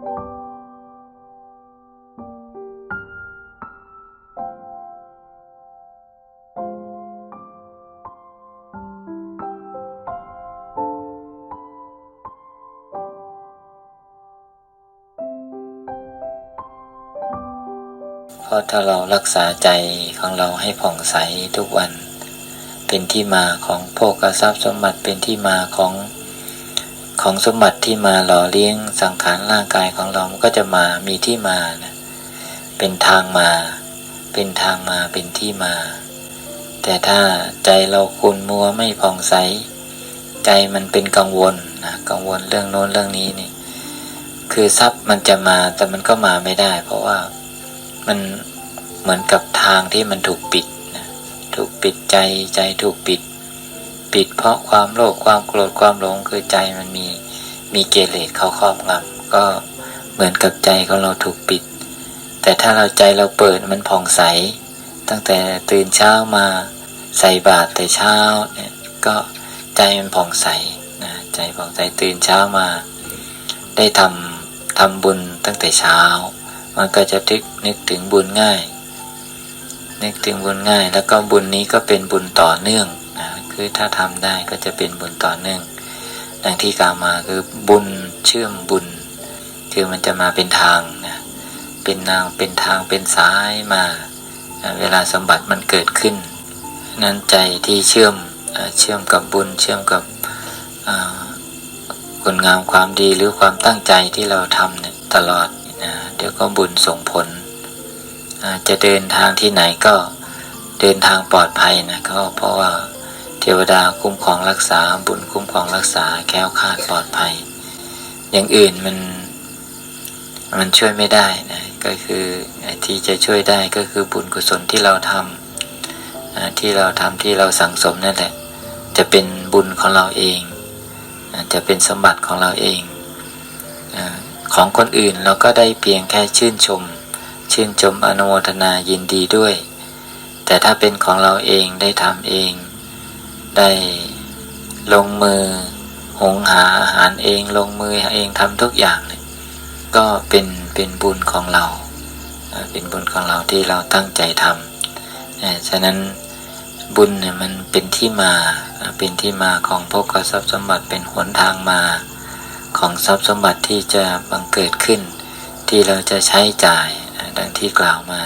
เพราะถ้าเรารักษาใจของเราให้ผ่องใสทุกวัน เป็นที่มาของโภคทรัพย์สมบัติเป็นที่มาของ ของสมบัติที่มาหล่อเลี้ยงสังขารร่างกายของเรามันก็จะมามีที่มานะเป็นทางมา เป็นทางมาเป็นที่มา แต่ถ้าใจเราคุณมัวไม่ผ่องใส ใจมันเป็นกังวลนะกังวลเรื่องโน้นเรื่องนี้นี่ คือทรัพย์มันจะมาแต่มันก็มาไม่ได้ เพราะว่ามันเหมือนกับทางที่มันถูกปิดนะถูกปิดใจใจถูกปิด ปิดเพราะความโลภความโกรธความหลงคือใจมันมีมีเกเรเขาครอบงำก็เหมือนกับใจของเราถูกปิด แต่ถ้าเราใจเราเปิดมันผ่องใส ตั้งแต่ตื่นเช้ามาใส่บาตรแต่เช้าเนี่ยก็ใจมันผ่องใสนะใจผ่องใสตื่นเช้ามา ได้ทำทำบุญตั้งแต่เช้า มันก็จะนึกนึกถึงบุญง่าย นึกถึงบุญง่าย แล้วก็บุญนี้ก็เป็นบุญต่อเนื่อง นะคือถ้าทำได้ก็จะเป็นบุญต่อเนื่องดังที่กล่าวมาคือบุญเชื่อมบุญ คือมันจะมาเป็นทางนะเป็นนางเป็นทางเป็นสายมานะเวลาสมบัติมันเกิดขึ้น นั้นใจที่เชื่อมเชื่อมกับบุญเชื่อมกับคุณงามความดีหรือความตั้งใจที่เราทำเนี่ยตลอดนะเดี๋ยวก็บุญส่งผล จะเดินทางที่ไหนก็เดินทางปลอดภัยนะก็เพราะว่า เทวดาคุ้มครองรักษาบุญคุ้มครองรักษาแคล้วคาดปลอดภัย อย่างอื่นมันมันช่วยไม่ได้นะก็คือที่จะช่วยได้ก็คือบุญกุศลที่เราทำที่เราทำที่เราสั่งสมนั่นแหละ จะเป็นบุญของเราเอง จะเป็นสมบัติของเราเองของคนอื่นเราก็ได้เพียงแค่ชื่นชม ชื่นชมอนุโมทนายินดีด้วย แต่ถ้าเป็นของเราเองได้ทำเอง ได้ลงมือหงหาอาหารเองลงมือเองทำทุกอย่างเนี่ยก็เป็นเป็นบุญของเรา เป็นบุญของเราที่เราตั้งใจทำอ่าฉะนั้นบุญเนี่ยมันเป็นที่มาเป็นที่มาของพวกทรัพย์สมบัติเป็นหนทางมาของทรัพย์สมบัติที่จะบังเกิดขึ้น ที่เราจะใช้จ่ายดังที่กล่าวมา